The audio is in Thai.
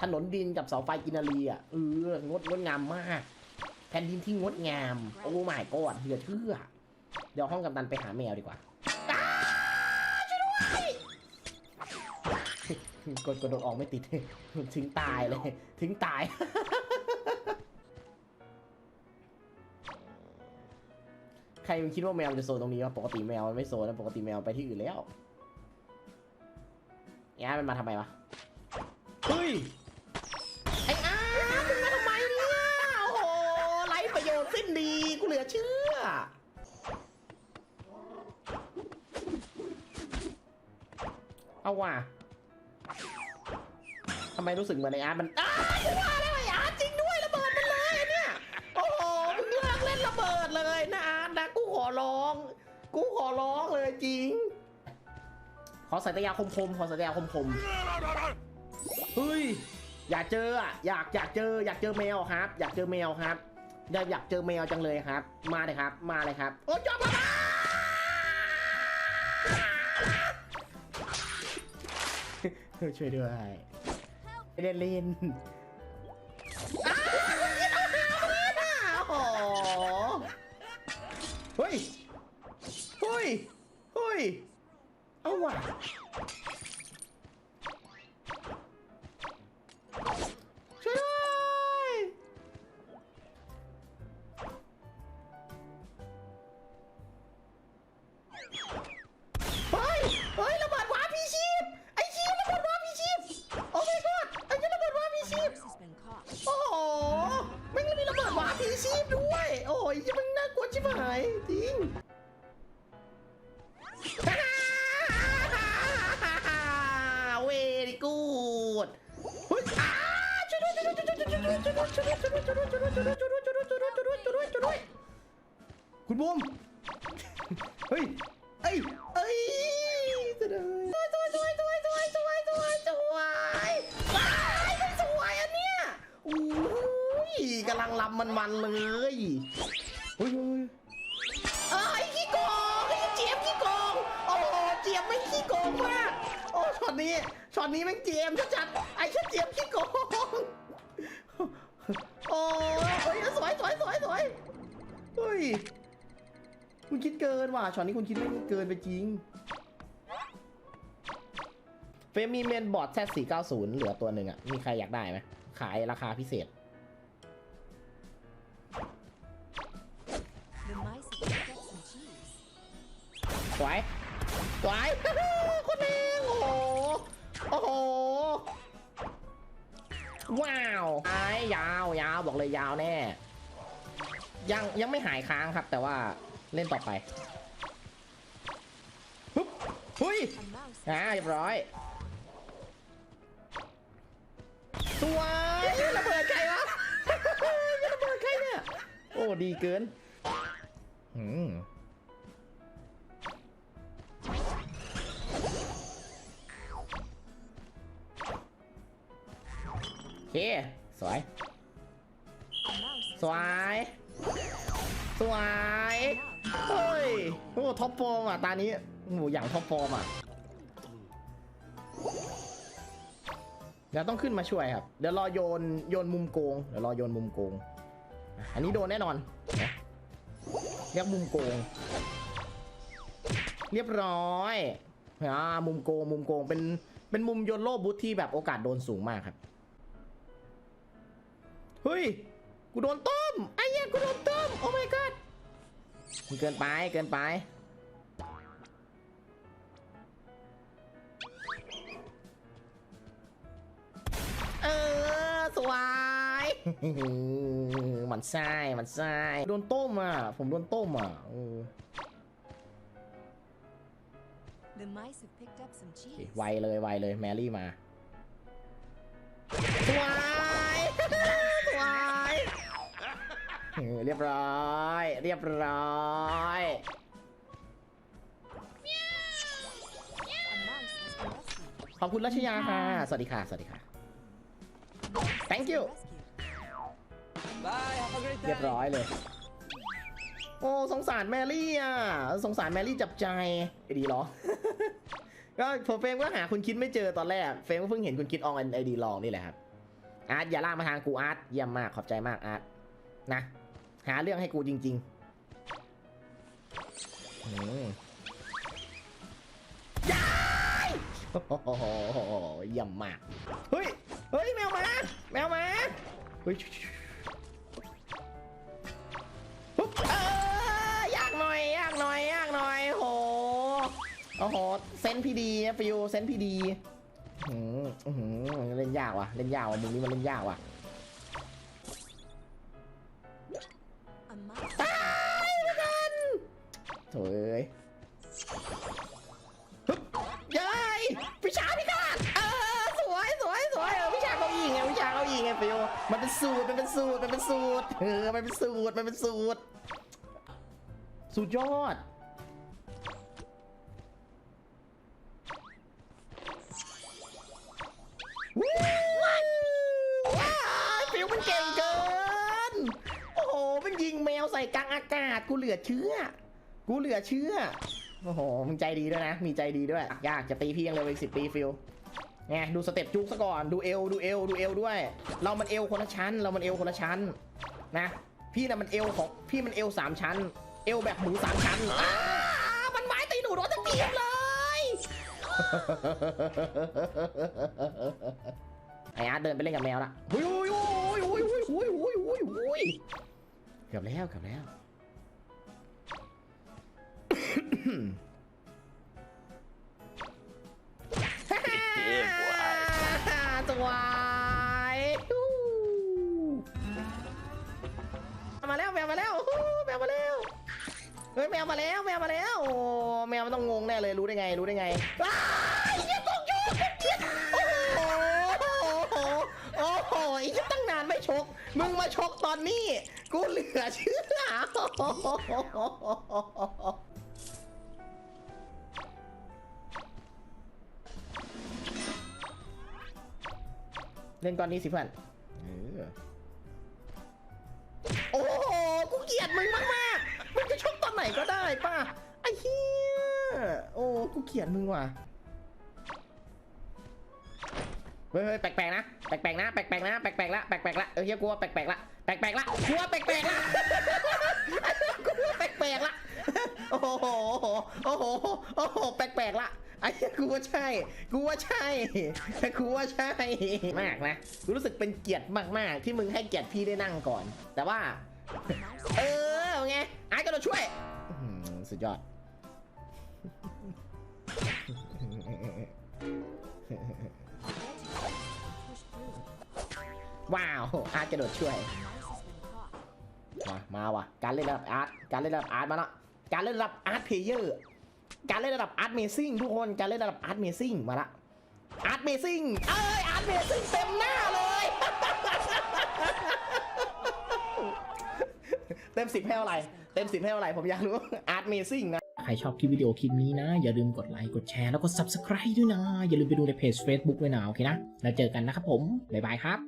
ถนนดินกับเสาไฟกินารีอะเอองดงดงามมาก แผ่นดินที่งดงาม โอ้ไม่กอดเหลือเชื่อ เดี๋ยวห้องกำนันไปหาแมวดีกว่าช่วยกดกระโดดออกไม่ติดทิ้งตายเลยทิ้งตาย ใครมันคิดว่าแมวจะโซนตรงนี้วะปกติแมวมันไม่โซนนะปกติแมวไปที่อื่นแล้วไอ้อาร์ตมันมาทำไมวะ เฮ้ย ไอ้อาร์ตมึงมาทำไมเนี่ย โอ้โหไร้ประโยชน์สิ้นดีกูเหลือเชื่อ เอาว่ะทำไมรู้สึกเหมือนไออาร์ตมันอ้ายอย่าว่าแล้วไอ้อาร์ตจริงด้วยระเบิดมันเลยเนี่ย โอ้โหมึงเลิกเล่นระเบิดเลยนะอาร์ตนะกูขอร้อง กูขอร้องเลยจริง ขอสายตายาคมๆขอสายตายาคมๆเฮ้ยอยากเจออะอยากอยากเจอ อยากเจอแมวครับ อยากเจอแมวครับ อยากอยากเจอแมวจังเลยครับ มาเลยครับ มาเลยครับ โอ้ยจอมมาช่วยด้วยไม่ได้เล่น ชีพด้วย โอ้ยมันน่ากลัวชิบหายจริงเวดีกูดคุณบุ้มเฮ้ย เอ้ย เอ้ย กำลังลำมันมันๆเลยเฮ้ยเอ้ยขี้โกงไอ้เจี๊ยบขี้โกงโอ้โหเจี๊ยบไม่งขี้โกงมากโอ้ช็อตนี้ช็อตนี้แม่งเจียมชัดๆไอ้ชัดเจียมขี้โกงโอ้ยเฮ้ยสวยสวยสวยสวยเฮ้ยคุณคิดเกินว่ะช็อตนี้คุณคิดไม่เกินไปจริงเฟรมมีเมนบอร์ดแซสี่เก้าศูนย์เหลือตัวหนึ่งอะ มีใครอยากได้ไหมขายราคาพิเศษ สวยสวยคนเองโอ้โหโอ้โหว้าวไอ้ยาวยาวบอกเลยยาวแน่ ยังยังไม่หายค้างครับ แต่ว่าเล่นต่อไปฮึบเฮ้ยอ่าเรียบร้อยสวยระเบิดใครวะระเบิดใครเนี่ย โอ้ดีเกินอืม เค สวย สวย สวย เฮ้ย โอ้ท็อปฟอร์มอะ ตานี้โอ้อย่างท็อปฟอร์มอะ เดี๋ยวต้องขึ้นมาช่วยครับ เดี๋ยวรอโยนโยนมุมโกง เดี๋ยวรอโยนมุมโกง อันนี้โดนแน่นอน เรียกมุมโกง เรียบร้อยอ่ามุมโกง มุมโกง เป็น เป็นมุมโยนโลบุตที่แบบโอกาสโดนสูงมากครับ เฮ้ย กูโดนต้ม ไอ้เหี้ยกูโดนต้ม โอ้ my god มันเกินไป เกินไป เออ สวย มันไส้มันไส้โดนต้มอะ ผมโดนต้มอะเออ The mice have picked up some โอเค cheese. ไวเลยไวเลย แมรี่มา เออเรียบร้อย เรียบร้อย A mouse has been rescued. ขอบคุณรัชยาค่ะ สวัสดีค่ะ สวัสดีค่ะ thank you Rescued. Bye, have a great เรียบ time. ร้อยเลย โอ้สงสารแมรี่อะ สงสารแมรี่จับใจไอ้ดีเหรอ ก็ผมเฟรมก็หาคุณคิดไม่เจอตอนแรก เฟรมก็เพิ่งเห็นคุณคิดออนไอดีลองนี่แหละครับ อาร์ตอย่าลากมาทางกูอาร์ตเยี่ยมมาก ขอบใจมากอาร์ตนะ หาเรื่องให้กูจริงๆอืมยายโอ้โหเยี่ยมมาก เฮ้ย เฮ้ย แมวมา แมวมา เฮ้ยปุ๊บเออยากหน่อย ยากหน่อย ยากหน่อยโอ้โหโอ้โห เซนพี่ดีนะฟิวเซนพี่ดีอื้อหืออื้อหือเล่นยากว่ะ เล่นยากว่ะมุมนี้มันเล่นยากว่ะ เอ้ยเย้ยวิชาพิฆาตเออสวยสวยสวยเออวิชาเก้าอี้ไงวิชาเก้าอี้ไงฟิวมันเป็นสูตรมันเป็นสูตรมันเป็นสูตรเออมันเป็นสูตรมันเป็นสูตรสุดยอดวู้ว้ายฟิวมันเก่งเกิน โอ้โห มันยิงแมวใส่กลางอากาศกูเหลือเชื่อ กูเหลือเชื่อ โอ้โห มึงใจดีด้วยนะ มีใจดีด้วย ยากจะตีพี่ยังเร็วอีกสิบปีฟิลไงดูสเต็ปจุกซะก่อน ดูเอว ดูเอว ดูเอวด้วย เรามันเอวคนละชั้น เรามันเอวคนละชั้น นะ พี่นะมันเอวของ พี่มันเอวสามชั้น เอวแบบหมูสามชั้นมันไม้ตีหนูโดนตะเกียบเลยไอ้อาร์เดินไปเล่นกับแมวละเกือบแล้ว เกือบแล้ว Yeah, boy. สวมาแล้วแมวมาแล้วแมวมาแล้วเฮ้ยแมวมาแล้วแมวมาแล้วโอ้แมวมันต้องงงแน่เลยรู้ได้ไง รู้ได้ไงอ้ายเหี้ยตกยู่เหี้ยโอ้โหโอ้โหอีกตั้งนานไม่ชก มึงมาชกตอนนี้ กูเหลือเชื่อ เล่นก้อนนี้สิเพื่อนเออโอ้โหกูเกลียดมึงมากๆมึงจะชกตอนไหนก็ได้ป่ะไอ้เหี้ยโอ้กูเกลียดมึงว่ะเฮ้ยเฮ้ยแปลกๆนะแปลกๆนะแปลกๆนะแปลกๆละแปลกๆละเออเฮียกูว่าแปลกๆละแปลกๆละกูว่าแปลกๆละกูว่าแปลกๆละโอ้โหโอ้โหโอ้โหแปลกๆละ ไอ้กูว่าใช่ กูว่าใช่กูว่าใช่มากนะกูรู้สึกเป็นเกียรติมากๆ ที่มึงให้เกียรติพี่ได้นั่งก่อน แต่ว่า เออไงไอ้ก็เราช่วยสุดยอดว้าว อาร์ตกระโดดช่วย มา มาว่ะ การเล่นระดับอาร์ต การเล่นระดับอาร์ตมาละการเล่นระดับอาร์ตเพลเยอร์ การเล่นระดับอาร์ตเมซิ่งทุกคนการเล่นระดับอาร์ตเมซิ่งมาละอาร์ตเมซิ่งเอ้ยอาร์ตเมซิ่งเต็มหน้าเลยเต็มสิบให้เท่าไหร่เต็มสิบให้เท่าไหร่ผมอยากรู้อาร์ตเมซิ่งนะใครชอบคลิปวิดีโอคลิปนี้นะ อย่าลืมกดไลค์กดแชร์แล้วก็ Subscribe ด้วยนะ อย่าลืมไปดูในเพจ Facebook ด้วยนะโอเคนะ แล้วเจอกันนะครับผม บ๊ายบายครับ